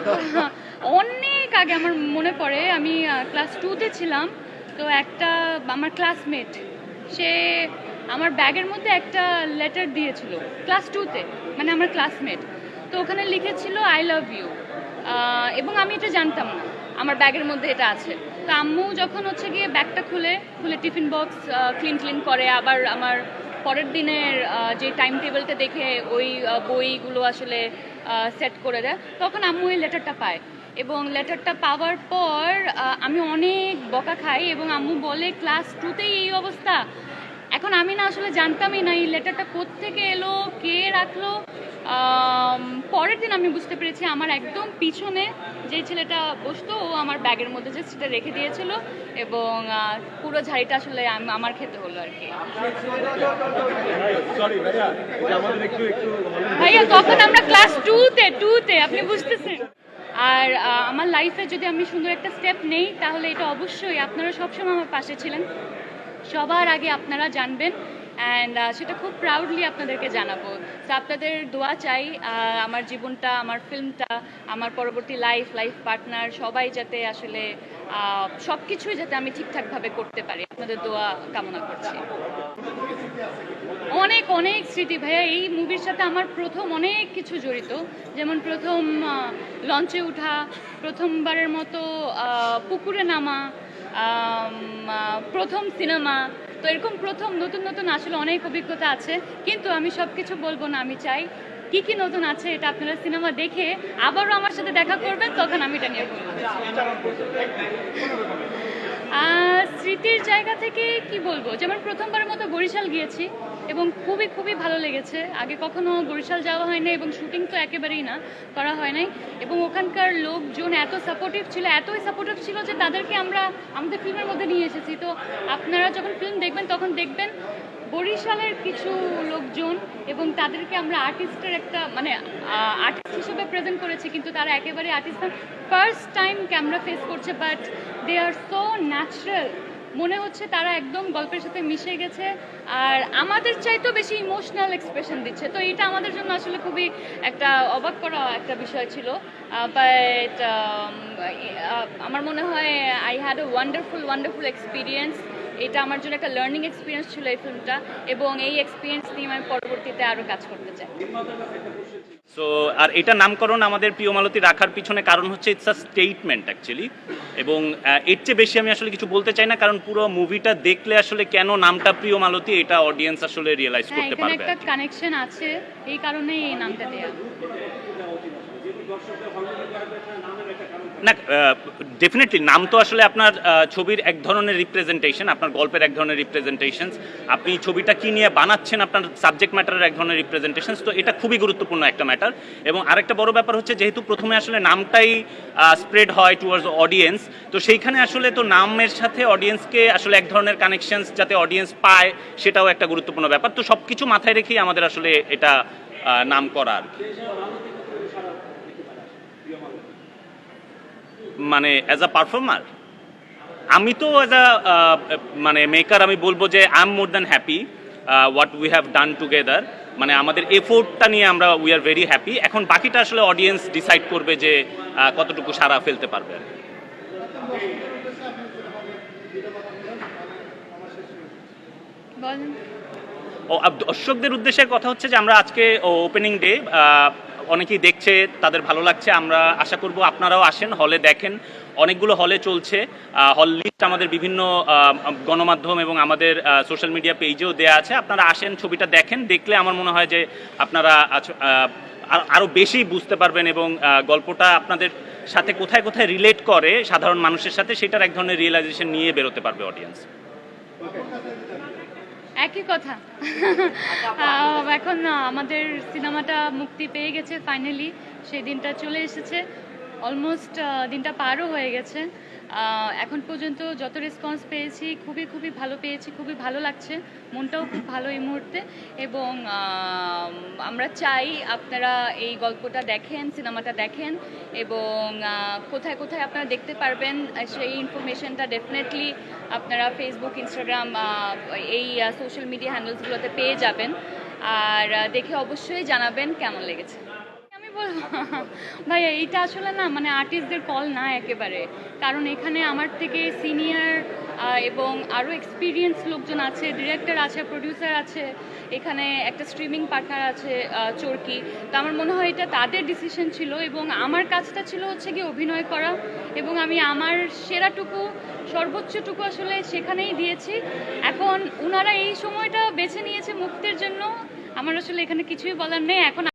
অনেক আগে আমার মনে পড়ে, আমি ক্লাস টুতে ছিলাম, তো একটা আমার ক্লাসমেট সে আমার ব্যাগের মধ্যে একটা লেটার দিয়েছিল ক্লাস টুতে মানে আমার ক্লাসমেট তো ওখানে লিখেছিল আই লাভ ইউ এবং আমি এটা জানতাম না, আমার ব্যাগের মধ্যে এটা আছে। তো আম্মু যখন হচ্ছে গিয়ে ব্যাগটা খুলে খুলে টিফিন বক্স ক্লিন ক্লিন করে, আবার আমার পরের দিনের যে টাইম টেবিলটা দেখে ওই বইগুলো আসলে সেট করে দেয়, তখন আম্মু ওই লেটারটা পায়। এবং লেটারটা পাওয়ার পর আমি অনেক বকা খাই এবং আম্মু বলে, ক্লাস টুতেই এই অবস্থা। এখন আমি না আসলে জানতামই না, এই লেটারটা কোত্থেকে এলো, কে রাখল? পরের দিন আমি বুঝতে পেরেছি আমার একদম পিছনে যে ছেলেটা বসতো ও আমার ব্যাগের মধ্যে যে সেটা রেখে দিয়েছিল এবং পুরো ঝাড়িটা আসলে আমার খেতে হলো আর কি। ভাইয়া তখন আমরা ক্লাস টুতে টুতে আপনি বুঝতেছেন। আর আমার লাইফে যদি আমি সুন্দর একটা স্টেপ নেই তাহলে এটা অবশ্যই আপনারা সবসময় আমার পাশে ছিলেন। সবার আগে আপনারা জানবেন অ্যান্ড সেটা খুব প্রাউডলি আপনাদেরকে জানাব। তো আপনাদের দোয়া চাই আমার জীবনটা, আমার ফিল্মটা আমার পরবর্তী লাইফ লাইফ পার্টনার সবাই যাতে আসলে সব কিছুই যাতে আমি ঠিকঠাকভাবে করতে পারি। আপনাদের দোয়া কামনা করছি। অনেক অনেক স্মৃতি ভাইয়া, এই মুভির সাথে আমার প্রথম অনেক কিছু জড়িত। যেমন প্রথম লঞ্চে ওঠা প্রথমবারের মতো পুকুরে নামা প্রথম সিনেমা তো এরকম প্রথম নতুন নতুন আসলে অনেক অভিজ্ঞতা আছে, কিন্তু আমি সব কিছু বলব না, আমি চাই কি কি নতুন আছে এটা আপনারা সিনেমা দেখে আবারও আমার সাথে দেখা করবেন, তখন আমি এটা নিয়ে বলব। স্মৃতির জায়গা থেকে কি বলব? যেমন প্রথমবারের মতো বরিশাল গিয়েছি এবং খুবই খুবই ভালো লেগেছে। আগে কখনো বরিশাল যাওয়া হয় না এবং শুটিং তো একেবারেই না, করা হয় নাই। এবং ওখানকার লোকজন এত সাপোর্টিভ ছিল, এতই সাপোর্টিভ ছিল যে তাদেরকে আমরা, আমাদের ফিল্মের মধ্যে নিয়ে এসেছি। তো আপনারা যখন ফিল্ম দেখবেন, তখন দেখবেন বরিশালের কিছু লোকজন এবং তাদেরকে আমরা আর্টিস্টের একটা মানে আর্টিস্ট হিসেবে প্রেজেন্ট করেছি, কিন্তু তারা একেবারে artist first time camera face করছে but they are so natural মনে হচ্ছে তারা একদম গল্পের সাথে মিশে গেছে, আর আমাদের চাইতেও বেশি ইমোশনাল এক্সপ্রেশন দিচ্ছে। তো এটা আমাদের জন্য আসলে খুবই একটা অবাক করা একটা বিষয় ছিল। বাট আমার মনে হয় I had a wonderful wonderful experience এটা আমার জন্য একটা লার্নিং এক্সপিরিয়েন্স ছিল এই ফিল্মটা এবং এই এক্সপিরিয়েন্স নিয়ে আমি পরবর্তীতে আরও কাজ করতে চাই। সো আর এটা নামকরণ আমাদের প্রিয় মালতী রাখার পিছনে কারণ হচ্ছে ইটস আ স্টেটমেন্ট অ্যাকচুয়ালি এবং এর চেয়ে বেশি আমি আসলে কিছু বলতে চাই না কারণ পুরো মুভিটা দেখলে আসলে কেন নামটা প্রিয় মালতী এটা অডিয়েন্স আসলে রিয়েলাইজ হ্যাঁ করতে পারবে একটা কানেকশন আছে এই কারণেই এই নামটা দেওয়া না ডেফিনেটলি নাম তো আসলে আপনার ছবির এক ধরনের রিপ্রেজেন্টেশন আপনার গল্পের এক ধরনের রিপ্রেজেন্টেশন আপনি ছবিটা কি নিয়ে বানাচ্ছেন, আপনার সাবজেক্ট ম্যাটারের এক ধরনের রিপ্রেজেন্টেশন তো এটা খুবই গুরুত্বপূর্ণ একটা ম্যাটার এবং আরেকটা বড় ব্যাপার হচ্ছে, যেহেতু প্রথমে আসলে নামটাই স্প্রেড হয় টুয়ার্ডস অডিয়েন্স তো সেইখানে আসলে তো নামের সাথে অডিয়েন্সকে আসলে এক ধরনের কানেকশনস যাতে অডিয়েন্স পায়, সেটাও একটা গুরুত্বপূর্ণ ব্যাপার। তো সব কিছু মাথায় রেখেই আমাদের আসলে এটা নাম করা আর কি। মানে অ্যাজ আ পারফর্মার আমি তো অ্যাজ আ মানে মেকার আমি বলব যে I am more than happy what we have done together মানে আমাদের এফোর্টটা নিয়ে আমরা উই আর ভেরি হ্যাপি এখন বাকিটা আসলে অডিয়েন্স ডিসাইড করবে যে কতটুকু সারা ফেলতে পারবে। ও দর্শকদের উদ্দেশ্যে কথা হচ্ছে যে আমরা আজকে ওপেনিং ডে অনেকেই দেখছে তাদের ভালো লাগছে। আমরা আশা করব আপনারাও আসেন হলে দেখেন। অনেকগুলো হলে চলছে। হল লিস্ট আমাদের বিভিন্ন গণমাধ্যম এবং আমাদের সোশ্যাল মিডিয়া পেজেও দেয়া আছে। আপনারা আসেন ছবিটা দেখেন। দেখলে আমার মনে হয় যে আপনারা আচ- আহ, আর- আরও বেশি বুঝতে পারবেন এবং গল্পটা আপনাদের সাথে কোথায় কোথায় রিলেট করে সাধারণ মানুষের সাথে সেটার এক ধরনের রিয়েলাইজেশন নিয়ে বেরোতে পারবে অডিয়েন্স একই কথা। এখন আমাদের সিনেমাটা মুক্তি পেয়ে গেছে ফাইনালি সেই দিনটা চলে এসেছে। অলমোস্ট দিনটা পারও হয়ে গেছে। এখন পর্যন্ত যত রেসপন্স পেয়েছি, খুবই খুবই ভালো পেয়েছি, খুবই ভালো লাগছে। মনটাও খুব ভালো এই মুহূর্তে। এবং আমরা চাই আপনারা এই গল্পটা দেখেন, সিনেমাটা দেখেন। এবং কোথায় কোথায় আপনারা দেখতে পারবেন সেই ইনফরমেশনটা ডেফিনেটলি আপনারা ফেসবুক ইনস্টাগ্রাম এই সোশ্যাল মিডিয়া হ্যান্ডেলসগুলোতে পেয়ে যাবেন। আর দেখে অবশ্যই জানাবেন কেমন লেগেছে। বলব ভাইয়া এইটা আসলে না মানে আর্টিস্টদের কল না একেবারে। কারণ এখানে আমার থেকে সিনিয়র এবং আরও এক্সপিরিয়েন্স লোকজন আছে ডিরেক্টর আছে প্রডিউসার আছে, এখানে একটা স্ট্রিমিং পার্টনার আছে চরকি। তো আমার মনে হয় এটা তাদের ডিসিশন ছিল এবং আমার কাজটা ছিল হচ্ছে কি অভিনয় করা এবং আমি আমার সেরাটুকু, সর্বোচ্চটুকু আসলে সেখানেই দিয়েছি। এখন ওনারা এই সময়টা বেছে নিয়েছে মুক্তির জন্য। আমার আসলে এখানে কিছুই বলার নেই। এখন